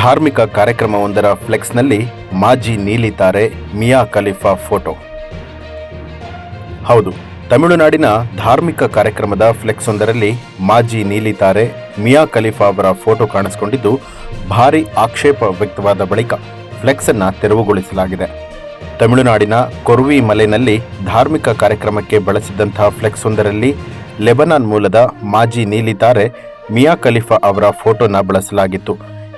ಧಾರ್ಮಿಕ ಕಾರ್ಯಕ್ರಮವೊಂದರ ಫ್ಲೆಕ್ಸ್ನಲ್ಲಿ ಮಾಜಿ ನೀಲಿ ತಾರೆ ಮಿಯಾ ಖಲೀಫಾ ಫೋಟೋ. ಹೌದು, ತಮಿಳುನಾಡಿನ ಧಾರ್ಮಿಕ ಕಾರ್ಯಕ್ರಮದ ಫ್ಲೆಕ್ಸ್ ಒಂದರಲ್ಲಿ ಮಾಜಿ ನೀಲಿ ತಾರೆ ಮಿಯಾ ಖಲೀಫಾ ಅವರ ಫೋಟೋ ಕಾಣಿಸಿಕೊಂಡಿದ್ದು, ಭಾರಿ ಆಕ್ಷೇಪ ವ್ಯಕ್ತವಾದ ಬಳಿಕ ಫ್ಲೆಕ್ಸ್ ಅನ್ನು ತೆರವುಗೊಳಿಸಲಾಗಿದೆ. ತಮಿಳುನಾಡಿನ ಕೊರ್ವಿ ಮಲೆನಲ್ಲಿ ಧಾರ್ಮಿಕ ಕಾರ್ಯಕ್ರಮಕ್ಕೆ ಬಳಸಿದ್ದಂತಹ ಫ್ಲೆಕ್ಸ್ ಒಂದರಲ್ಲಿ ಲೆಬನಾನ್ ಮೂಲದ ಮಾಜಿ ನೀಲಿ ತಾರೆ ಮಿಯಾ ಖಲೀಫಾ ಅವರ ಫೋಟೋನ ಬಳಸಲಾಗಿತ್ತು.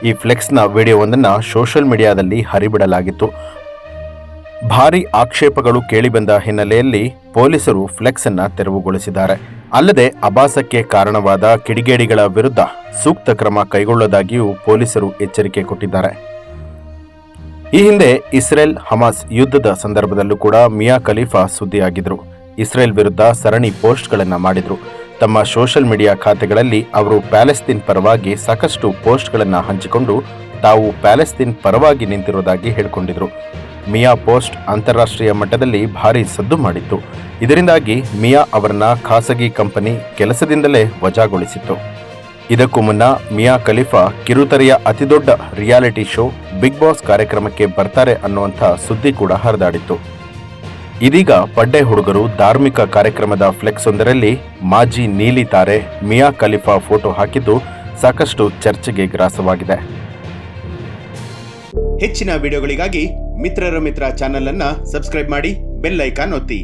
ಈ ಫ್ಲೆಕ್ಸ್ನ ವಿಡಿಯೋವೊಂದನ್ನು ಸೋಷಿಯಲ್ ಮೀಡಿಯಾದಲ್ಲಿ ಹರಿಬಿಡಲಾಗಿತ್ತು. ಭಾರೀ ಆಕ್ಷೇಪಗಳು ಕೇಳಿಬಂದ ಹಿನ್ನೆಲೆಯಲ್ಲಿ ಪೊಲೀಸರು ಫ್ಲೆಕ್ಸ್ ಅನ್ನ ತೆರವುಗೊಳಿಸಿದ್ದಾರೆ. ಅಲ್ಲದೆ ಅಭಾಸಕ್ಕೆ ಕಾರಣವಾದ ಕಿಡಿಗೇಡಿಗಳ ವಿರುದ್ಧ ಸೂಕ್ತ ಕ್ರಮ ಕೈಗೊಳ್ಳೋದಾಗಿಯೂ ಪೊಲೀಸರು ಎಚ್ಚರಿಕೆ ಕೊಟ್ಟಿದ್ದಾರೆ. ಈ ಹಿಂದೆ ಇಸ್ರೇಲ್ ಹಮಾಸ್ ಯುದ್ಧದ ಸಂದರ್ಭದಲ್ಲೂ ಕೂಡ ಮಿಯಾ ಖಲೀಫಾ ಸುದ್ದಿಯಾಗಿದ್ದರು ಇಸ್ರೇಲ್ ವಿರುದ್ಧ ಸರಣಿ ಪೋಸ್ಟ್ಗಳನ್ನು ಮಾಡಿದ್ರು. ತಮ್ಮ ಸೋಷಿಯಲ್ ಮೀಡಿಯಾ ಖಾತೆಗಳಲ್ಲಿ ಅವರು ಪ್ಯಾಲೆಸ್ತೀನ್ ಪರವಾಗಿ ಸಾಕಷ್ಟು ಪೋಸ್ಟ್ಗಳನ್ನು ಹಂಚಿಕೊಂಡು ತಾವು ಪ್ಯಾಲೆಸ್ತೀನ್ ಪರವಾಗಿ ನಿಂತಿರುವುದಾಗಿ ಹೇಳಿಕೊಂಡಿದ್ರು. ಮಿಯಾ ಪೋಸ್ಟ್ ಅಂತಾರಾಷ್ಟ್ರೀಯ ಮಟ್ಟದಲ್ಲಿ ಭಾರಿ ಸದ್ದು ಮಾಡಿತ್ತು. ಇದರಿಂದಾಗಿ ಮಿಯಾ ಅವರನ್ನ ಖಾಸಗಿ ಕಂಪನಿ ಕೆಲಸದಿಂದಲೇ ವಜಾಗೊಳಿಸಿತ್ತು. ಇದಕ್ಕೂ ಮುನ್ನ ಮಿಯಾ ಖಲೀಫಾ ಕಿರುತೆರೆಯ ಅತಿದೊಡ್ಡ ರಿಯಾಲಿಟಿ ಶೋ ಬಿಗ್ ಬಾಸ್ ಕಾರ್ಯಕ್ರಮಕ್ಕೆ ಬರ್ತಾರೆ ಅನ್ನುವಂಥ ಸುದ್ದಿ ಕೂಡ ಹರಿದಾಡಿತ್ತು. ಇದೀಗ ಪಡ್ಡೆ ಹುಡುಗರು ಧಾರ್ಮಿಕ ಕಾರ್ಯಕ್ರಮದ ಫ್ಲೆಕ್ಸ್ ಒಂದರಲ್ಲಿ ಮಾಜಿ ನೀಲಿ ತಾರೆ ಮಿಯಾ ಖಲೀಫಾ ಫೋಟೋ ಹಾಕಿದ್ದು ಸಾಕಷ್ಟು ಚರ್ಚೆಗೆ ಗ್ರಾಸವಾಗಿದೆ. ಹೆಚ್ಚಿನ ವಿಡಿಯೋಗಳಿಗಾಗಿ ಮಿತ್ರರ ಮಿತ್ರ ಚಾನೆಲ್ ಅನ್ನ ಸಬ್ಸ್ಕ್ರೈಬ್ ಮಾಡಿ ಬೆಲ್ ಐಕಾನ್ ಒತ್ತಿ.